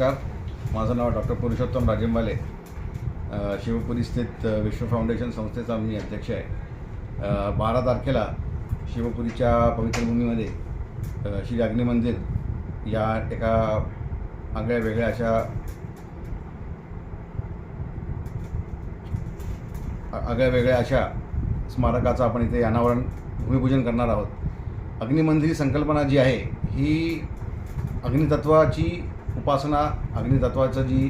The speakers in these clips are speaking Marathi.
नमस्कार. माझं नाव डॉक्टर पुरुषोत्तम राजेंबाले. शिवपुरी स्थित विश्व फाउंडेशन संस्थेचा मी अध्यक्ष आहे. बारा तारखेला शिवपुरीच्या पवित्रभूमीमध्ये श्री अग्नी मंदिर या एका आगळ्या वेगळ्या अशा आगळ्या वेगळ्या अशा स्मारकाचं आपण इथे अनावरण भूमिपूजन करणार आहोत. अग्निमंदिर संकल्पना जी आहे ही अग्नितत्वाची उपासना अग्नितत्वाचं जी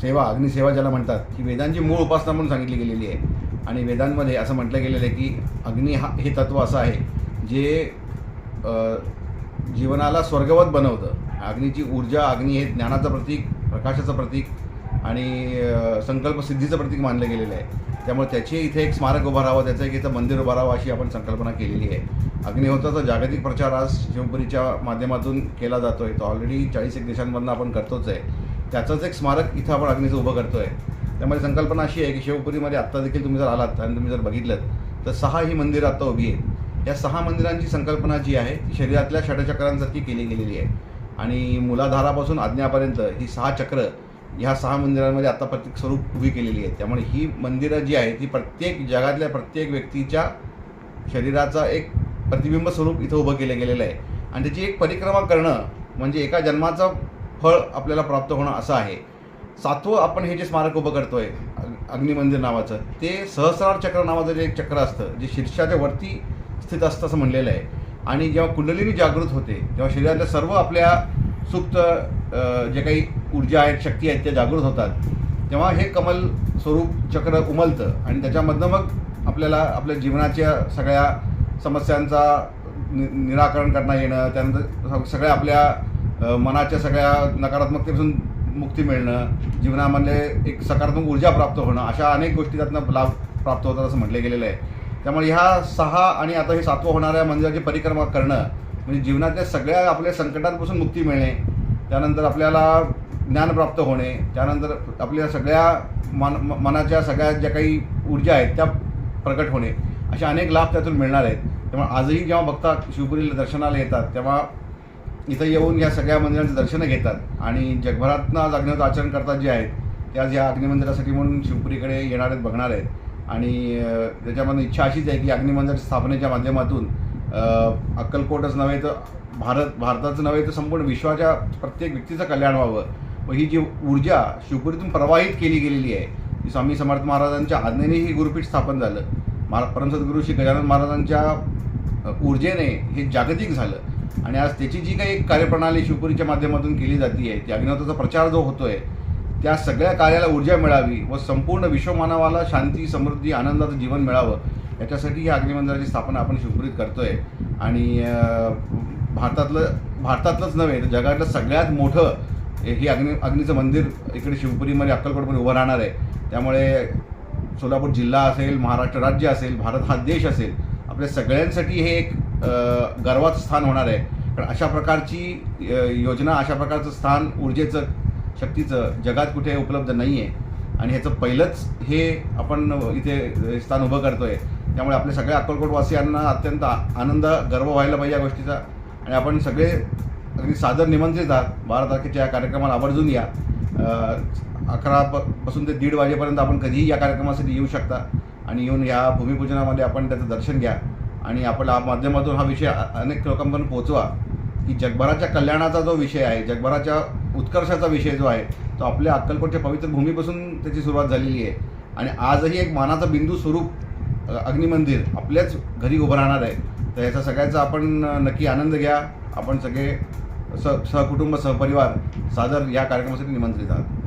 सेवा अग्निसेवा ज्याला म्हणतात ही वेदांची मूळ उपासना म्हणून सांगितली गेलेली आहे. आणि वेदांमध्ये असं म्हटलं गेलेलं आहे की अग्नी हा हे तत्व असं आहे जे जीवनाला स्वर्गवत बनवतं. अग्नीची ऊर्जा अग्नी हे ज्ञानाचं प्रतीक प्रकाशाचं प्रतीक आणि संकल्पसिद्धीचं प्रतीक मानलं गेलेलं आहे. त्यामुळे त्याची इथे एक स्मारक उभं त्याचं एक इथं मंदिर उभं अशी आपण संकल्पना केलेली आहे. अग्निहोत्राचा जागतिक प्रचार आज शिवपुरीच्या माध्यमातून केला जातो आहे तो ऑलरेडी चाळीस एक देशांमधनं आपण करतोच आहे. त्याचंच एक स्मारक इथं आपण अग्नीचं उभं करतो आहे त्यामुळे संकल्पना अशी आहे की शिवपुरीमध्ये आत्ता देखील तुम्ही जर आलात आणि तुम्ही जर बघितलं तर सहा ही मंदिरं आत्ता उभी आहेत. या सहा मंदिरांची संकल्पना जी आहे ती शरीरातल्या षटचक्रांसारखी केली गेलेली आहे. आणि मुलाधारापासून आज्ञापर्यंत ही सहा चक्र ह्या सहा मंदिरांमध्ये आता प्रत्येक स्वरूप उभी केलेली आहेत. त्यामुळे ही मंदिरं जी आहे ती प्रत्येक जगातल्या प्रत्येक व्यक्तीच्या शरीराचा एक प्रतिबिंब स्वरूप इथं उभं केलं गेलेलं आहे. आणि त्याची एक परिक्रमा करणं म्हणजे एका जन्माचं फळ आपल्याला प्राप्त होणं असं आहे. सातवं आपण हे जे स्मारक उभं करतो आहे अग्निमंदिर नावाचं ते सहस्रार चक्र नावाचं जे एक चक्र असतं जे शीर्षाच्या वरती स्थित असतं असं म्हणलेलं आहे. आणि जेव्हा कुंडलिनी जागृत होते तेव्हा शरीरातल्या सर्व आपल्या सुप्त जे काही ऊर्जा आहेत शक्ती आहेत त्या जागृत होतात. तेव्हा हे कमल स्वरूप चक्र उमलतं आणि त्याच्यामधनं मग आपल्याला आपल्या जीवनाच्या सगळ्या समस्यांचा नि निराकरण करता येणं त्यानंतर सगळ्या आपल्या मनाच्या सगळ्या नकारात्मकतेपासून मुक्ती मिळणं जीवनामधले एक सकारात्मक ऊर्जा प्राप्त होणं अशा अनेक गोष्टी त्यातनं लाभ प्राप्त होतात असं म्हटलं गेलेलं आहे. त्यामुळे ह्या सहा आणि आता हे सातवं होणाऱ्या मंदिराची परिक्रमा करणं म्हणजे जीवनातल्या सगळ्या आपल्या संकटांपासून मुक्ती मिळणे त्यानंतर आपल्याला ज्ञान प्राप्त होणे त्यानंतर आपल्या सगळ्या मन म- मनाच्या सगळ्या ज्या काही ऊर्जा आहेत त्या प्रकट होणे असे अनेक लाभ त्यातून मिळणार आहेत. तेव्हा आजही जेव्हा भक्त शिवपुरीला दर्शनाला येतात तेव्हा इथं येऊन या सगळ्या मंदिरांचं दर्शनं घेतात आणि जगभरातनं आज अग्निहोत्र आचरण करतात जे आहेत ते आज या अग्निमंदिरासाठी म्हणून शिवपुरीकडे येणार आहेत बघणार आहेत. आणि त्याच्यामधून त्याच्यामध्ये इच्छा अशीच आहे की अग्निमंदिर स्थापनेच्या माध्यमातून अक्कलकोटच नव्हे तर भारत भारताचं नव्हे तर संपूर्ण विश्वाच्या प्रत्येक व्यक्तीचं कल्याण व्हावं. व ही जी ऊर्जा शिवपुरीतून प्रवाहित केली गेलेली आहे ती स्वामी समर्थ महाराजांच्या आज्ञेने ही गुरुपीठ स्थापन झालं. महा परमसद्गुरू श्री गजानन महाराजांच्या ऊर्जेने हे जागतिक झालं. आणि आज त्याची जी काही कार्यप्रणाली शिवपुरीच्या माध्यमातून केली जाते आहे त्या अग्निहोत्राचा प्रचार जो होतो आहे त्या सगळ्या कार्याला ऊर्जा मिळावी व संपूर्ण विश्वमानवाला शांती समृद्धी आनंदाचं जीवन मिळावं याच्यासाठी या अग्निमंदिराची स्थापना आपण शिवपुरीत आहे आणि भारतातलं भारतातलंच नव्हे तर जगातलं सगळ्यात मोठं हे अग्नि अग्नीचं मंदिर इकडे शिवपुरीमध्ये अक्कलकोटमध्ये उभं राहणार आहे. त्यामुळे सोलापूर जिल्हा असेल महाराष्ट्र राज्य असेल भारत हा देश असेल आपल्या सगळ्यांसाठी हे एक गर्वाचं स्थान होणार आहे. कारण अशा प्रकारची योजना अशा प्रकारचं स्थान ऊर्जेचं शक्तीचं जगात कुठे उपलब्ध नाही आहे आणि ह्याचं पहिलंच हे आपण इथे स्थान उभं करतो आहे त्यामुळे आपल्या सगळ्या अक्कलकोटवासियांना अत्यंत आनंद गर्व व्हायला पाहिजे या गोष्टीचा. आणि आपण सगळे अगदी सादर निमंत्रित आहात. बारा तारखेच्या या कार्यक्रमाला आवर्जून या. अकरा पासून ते दीड वाजेपर्यंत आपण कधीही या कार्यक्रमासाठी येऊ शकता. आणि येऊन या भूमिपूजनामध्ये आपण त्याचं दर्शन घ्या. आणि आपल्या माध्यमातून हा विषय अनेक लोकांपर्यंत पोहोचवा. की जगभराच्या कल्याणाचा जो विषय आहे जगभराच्या उत्कर्षाचा विषय जो आहे तो आपल्या अक्कलकोटच्या पवित्र भूमीपासून त्याची सुरुवात झालेली आहे. आणि आजही एक मानाचा बिंदू स्वरूप अग्निमंदिर आपल्याच घरी उभं राहणार आहे. तर याचा सगळ्याचा आपण नक्की आनंद घ्या. आपण सगळे स सहकुटुंब सहपरिवार सादर या कार्यक्रमासाठी निमंत्रित आहात.